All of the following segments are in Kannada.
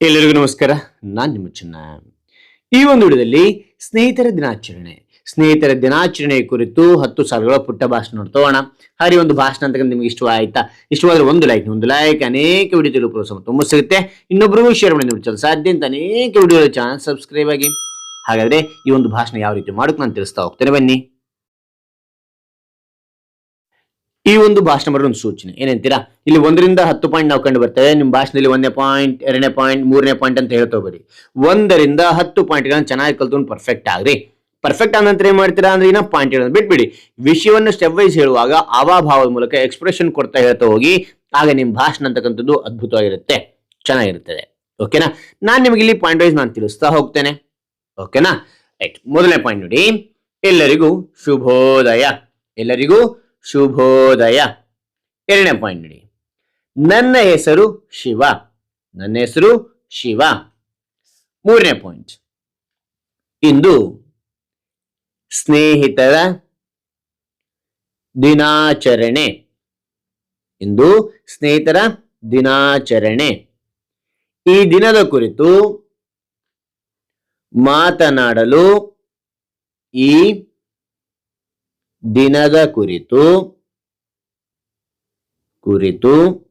ಎಲ್ಲರಿಗೂ ನಮಸ್ಕಾರ. ನಾನು ನಿಮ್ಮ ಚಿನ್ನ. ಈ ಒಂದು ವಿಡಿಯೋದಲ್ಲಿ ಸ್ನೇಹಿತರ ದಿನಾಚರಣೆ. ಸ್ನೇಹಿತರ ದಿನಾಚರಣೆ ಕುರಿತು ಹತ್ತು ಸಾವಿರಗಳ ಪುಟ್ಟ ಭಾಷಣ ನೋಡ್ತೋಣ ಹರಿ ಒಂದು ಭಾಷಣ ಅಂತ ನಿಮ್ಗೆ ಇಷ್ಟವಾಯ್ತಾ ಇಷ್ಟವಾದ್ರೆ ಒಂದು ಲೈಕ್ ಒಂದು ಲೈಕ್ ಅನೇಕ ವಿಡಿಯೋ ಪ್ರೋತ್ಸಾಹ ತುಂಬ ಸಿಗುತ್ತೆ. ಇನ್ನೊಬ್ಬರಿಗೂ ಶೇರ್ ಮಾಡಿ ನೋಡಿ ಸಾಧ್ಯ ಅಂತ ಅನೇಕ ವಿಡಿಯೋ ಚಾನಲ್ ಸಬ್ಸ್ಕ್ರೈಬ್ ಆಗಿ. ಹಾಗಾದ್ರೆ ಈ ಒಂದು ಭಾಷಣ ಯಾವ ರೀತಿ ಮಾಡೋಕೆ ನಾನು ತಿಳಿಸ್ತಾ ಹೋಗ್ತೇನೆ ಬನ್ನಿ. ಈ ಒಂದು ಭಾಷಣ ಬರೋ ಒಂದು ಸೂಚನೆ. ಏನಂತೀರಾ? ಇಲ್ಲಿ ಒಂದರಿಂದ ಹತ್ತು ಪಾಯಿಂಟ್ ನಾವು ಕಂಡು ಬರ್ತೇವೆ. ನಿಮ್ಮ ಭಾಷಣದಲ್ಲಿ ಒಂದನೇ ಪಾಯಿಂಟ್ ಎರಡನೇ ಪಾಯಿಂಟ್ ಮೂರನೇ ಪಾಯಿಂಟ್ ಅಂತ ಹೇಳ್ತಾ ಹೋಗ್ಬೇಡಿ. ಒಂದರಿಂದ ಹತ್ತು ಪಾಯಿಂಟ್ಗಳನ್ನ ಚೆನ್ನಾಗಿ ಕಲ್ತು ಪರ್ಫೆಕ್ಟ್ ಆಗ್ರಿ. ಪರ್ಫೆಕ್ಟ್ ಆದ ನಂತರ ಏನ್ ಮಾಡ್ತೀರಾ ಅಂದ್ರೆ ಇನ್ನ ಪಾಯಿಂಟ್ ಹೇಳೋದು ಬಿಟ್ಬಿಡಿ. ವಿಷಯವನ್ನು ಸ್ಟೆಪ್ ವೈಸ್ ಹೇಳುವಾಗ ಅವಾಭಾವದ ಮೂಲಕ ಎಕ್ಸ್ಪ್ರೆಷನ್ ಕೊಡ್ತಾ ಹೇಳ್ತಾ ಹೋಗಿ, ಆಗ ನಿಮ್ಮ ಭಾಷಣ ಅಂತಕ್ಕಂಥದ್ದು ಅದ್ಭುತವಾಗಿರುತ್ತೆ. ಚೆನ್ನಾಗಿರುತ್ತದೆ. ಓಕೆನಾ? ನಾನು ನಿಮಗೆ ಇಲ್ಲಿ ಪಾಯಿಂಟ್ ವೈಸ್ ನಾನು ತಿಳಿಸ್ತಾ ಹೋಗ್ತೇನೆ. ಓಕೆನಾ? ರೈಟ್ ಮೊದಲನೇ ಪಾಯಿಂಟ್ ನೋಡಿ. ಎಲ್ಲರಿಗೂ ಶುಭೋದಯ. ಎಲ್ಲರಿಗೂ ಶುಭೋದಯ. ಎರಡನೇ ಪಾಯಿಂಟ್ ನೋಡಿ. ನನ್ನ ಹೆಸರು ಶಿವ. ನನ್ನ ಹೆಸರು ಶಿವ. ಮೂರನೇ ಪಾಯಿಂಟ್ ಇಂದು ಸ್ನೇಹಿತರ ದಿನಾಚರಣೆ. ಇಂದು ಸ್ನೇಹಿತರ ದಿನಾಚರಣೆ. ಈ ದಿನದ ಕುರಿತು ಮಾತನಾಡಲು ಈ ದಿನದ ಕುರಿತು ಕುರಿತು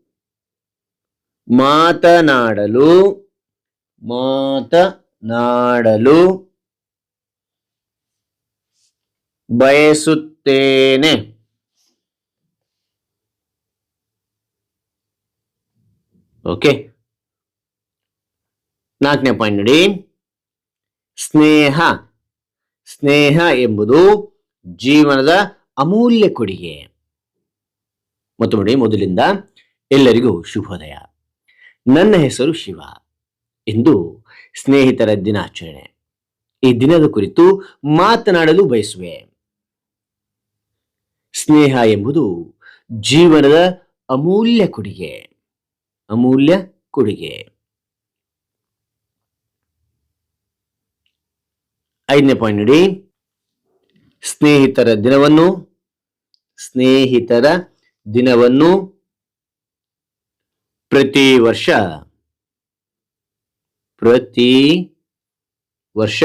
ಮಾತನಾಡಲು ಮಾತನಾಡಲು ಬಯಸುತ್ತೇನೆ. ಓಕೆ. ನಾಲ್ಕನೇ ಪಾಯಿಂಟ್ ನೋಡಿ. ಸ್ನೇಹ. ಸ್ನೇಹ ಎಂಬುದು ಜೀವನದ ಅಮೂಲ್ಯ ಕೊಡುಗೆ. ಮತ್ತು ನೋಡಿ, ಮೊದಲಿಂದ ಎಲ್ಲರಿಗೂ ಶುಭೋದಯ. ನನ್ನ ಹೆಸರು ಶಿವ. ಎಂದು ಸ್ನೇಹಿತರ ದಿನಾಚರಣೆ. ಈ ದಿನದ ಕುರಿತು ಮಾತನಾಡಲು ಬಯಸುವೆ. ಸ್ನೇಹ ಎಂಬುದು ಜೀವನದ ಅಮೂಲ್ಯ ಕೊಡುಗೆ. ಅಮೂಲ್ಯ ಕೊಡುಗೆ. ಐದನೇ ಪಾಯಿಂಟ್ ನೋಡಿ ಸ್ನೇಹಿತರ ದಿನವನ್ನು ಸ್ನೇಹಿತರ ದಿನವನ್ನು ಪ್ರತಿ ವರ್ಷ ಪ್ರತಿ ವರ್ಷ.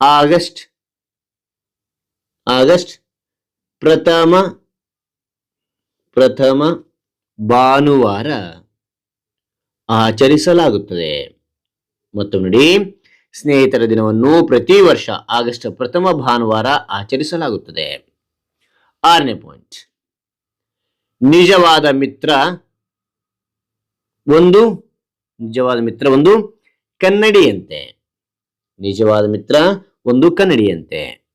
ಆಗಸ್ಟ್ ಆಗಸ್ಟ್ ಪ್ರಥಮ ಪ್ರಥಮ ಭಾನುವಾರ ಆಚರಿಸಲಾಗುತ್ತದೆ. ಮತ್ತು ನೋಡಿ. ಸ್ನೇಹಿತರ ದಿನವನ್ನು ಪ್ರತಿ ವರ್ಷ ಆಗಸ್ಟ್ ಪ್ರಥಮ ಭಾನುವಾರ ಆಚರಿಸಲಾಗುತ್ತದೆ. ಆರನೇ ಪಾಯಿಂಟ್ ನಿಜವಾದ ಮಿತ್ರ ಒಂದು, ನಿಜವಾದ ಮಿತ್ರ ಒಂದು, ಕನ್ನಡಿಯಂತೆ. ನಿಜವಾದ ಮಿತ್ರ ಒಂದು, ಕನ್ನಡಿಯಂತೆ.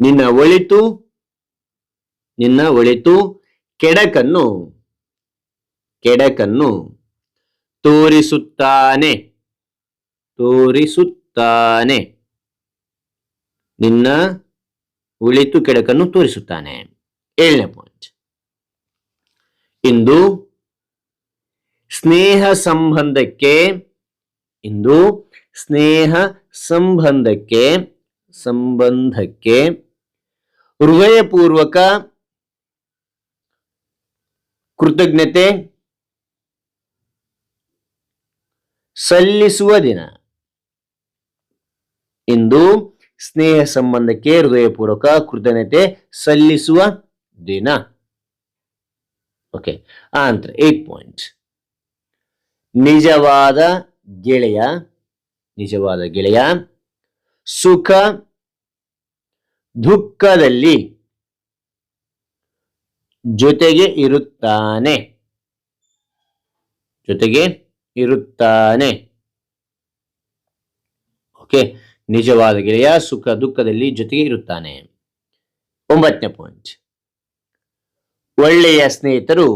ನಿನ್ನ ಒಳಿತು ನಿನ್ನ ಒಳಿತು, ಕೆಡಕನ್ನು ಕೆಡಕನ್ನು ತೋರಿಸುತ್ತಾನೆ. ತೋರಿಸುತ್ತಾನೆ. ನಿನ್ನ ಉಳಿತು ಕೆಡಕನ್ನು ತೋರಿಸುತ್ತಾನೆ. ಏಳನೇ ಪಾಯಿಂಟ್ ಇಂದು ಸ್ನೇಹ ಸಂಬಂಧಕ್ಕೆ, ಇಂದು ಸ್ನೇಹ ಸಂಬಂಧಕ್ಕೆ ಸಂಬಂಧಕ್ಕೆ ಹೃದಯಪೂರ್ವಕ ಕೃತಜ್ಞತೆ ಸಲ್ಲಿಸುವ ದಿನ. ಇಂದು ಸ್ನೇಹ ಸಂಬಂಧಕ್ಕೆ ಹೃದಯಪೂರ್ವಕ ಕೃತಜ್ಞತೆ ಸಲ್ಲಿಸುವ ದಿನ. ಓಕೆ ಆನಂತರ ಏಟ್ ಪಾಯಿಂಟ್ ನಿಜವಾದ ಗೆಳೆಯ ನಿಜವಾದ ಗೆಳೆಯ, ಸುಖ, ದುಃಖದಲ್ಲಿ ಜೊತೆಗೆ ಇರುತ್ತಾನೆ. ಜೊತೆಗೆ ಇರುತ್ತಾನೆ. ಓಕೆ ನಿಜವಾದ ಗೆಳೆಯ ಸುಖ ದುಃಖದಲ್ಲಿ ಜೊತೆಗೆ ಇರುತ್ತಾನೆ. ಒಂಬತ್ತನೇ ಪಾಯಿಂಟ್ ಒಳ್ಳೆಯ ಸ್ನೇಹಿತರು.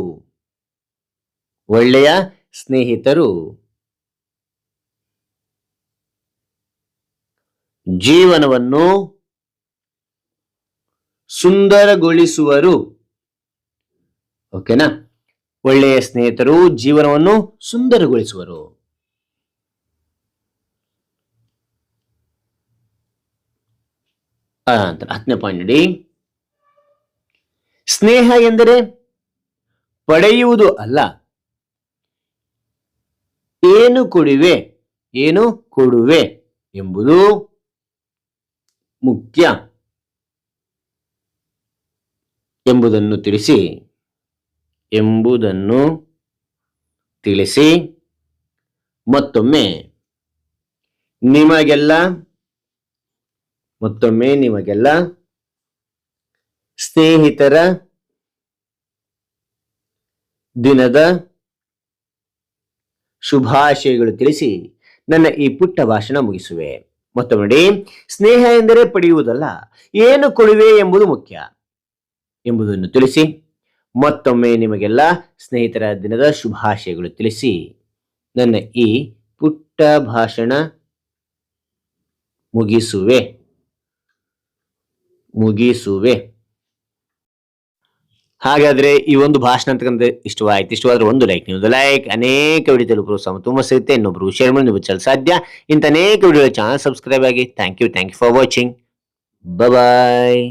ಒಳ್ಳೆಯ ಸ್ನೇಹಿತರು. ಜೀವನವನ್ನು ಸುಂದರಗೊಳಿಸುವರು. ಓಕೆನಾ ಒಳ್ಳೆಯ ಸ್ನೇಹಿತರು ಜೀವನವನ್ನು ಸುಂದರಗೊಳಿಸುವರು. ಆ, ನಂತರ ಹತ್ತನೇ ಪಾಯಿಂಟ್ ನೋಡಿ. ಸ್ನೇಹ ಎಂದರೆ ಪಡೆಯುವುದು ಅಲ್ಲ. ಏನು ಕೊಡುವೆ ಏನು ಕೊಡುವೆ ಎಂಬುದು ಮುಖ್ಯ ಎಂಬುದನ್ನು ತಿಳಿಸಿ. ಎಂಬುದನ್ನು ತಿಳಿಸಿ. ಮತ್ತೊಮ್ಮೆ ನಿಮಗೆಲ್ಲ ಮತ್ತೊಮ್ಮೆ ನಿಮಗೆಲ್ಲ ಸ್ನೇಹಿತರ ದಿನದ ಶುಭಾಶಯಗಳು ತಿಳಿಸಿ ನನ್ನ ಈ ಪುಟ್ಟ ಭಾಷಣ ಮುಗಿಸುವೆ. ಮತ್ತೊಮ್ಮೆ ಸ್ನೇಹ ಎಂದರೆ ಪಡೆಯುವುದಲ್ಲ, ಏನು ಕೊಡುವೆ ಎಂಬುದು ಮುಖ್ಯ ಎಂಬುದನ್ನು ತಿಳಿಸಿ, ಮತ್ತೊಮ್ಮೆ ನಿಮಗೆಲ್ಲ ಸ್ನೇಹಿತರ ದಿನದ ಶುಭಾಶಯಗಳು ತಿಳಿಸಿ, ನನ್ನ ಈ ಪುಟ್ಟ ಭಾಷಣ ಮುಗಿಸುವೆ. ಮುಗಿಸುವೆ. ಹಾಗಾದ್ರೆ ಈ ಒಂದು ಭಾಷಣ ಅಂತಕ್ಕಂಥ ಇಷ್ಟವಾಯ್ತು. ಇಷ್ಟವಾದ್ರೆ ಒಂದು ಲೈಕ್ ನೀವು ಲೈಕ್ ಅನೇಕ ವಿಡಿಯೋ ತಲುಪಲು ಸಮ ಸಿಗುತ್ತೆ, ಇನ್ನೊಬ್ರು ಶೇರ್ ಮಾಡಿ ನೀವು ಚಲ ಸಾಧ್ಯ. ಇಂಥ ಅನೇಕ ವಿಡಿಯೋ ಚಾನಲ್ ಸಬ್ಸ್ಕ್ರೈಬ್ ಆಗಿ. Thank you thank you for watching bye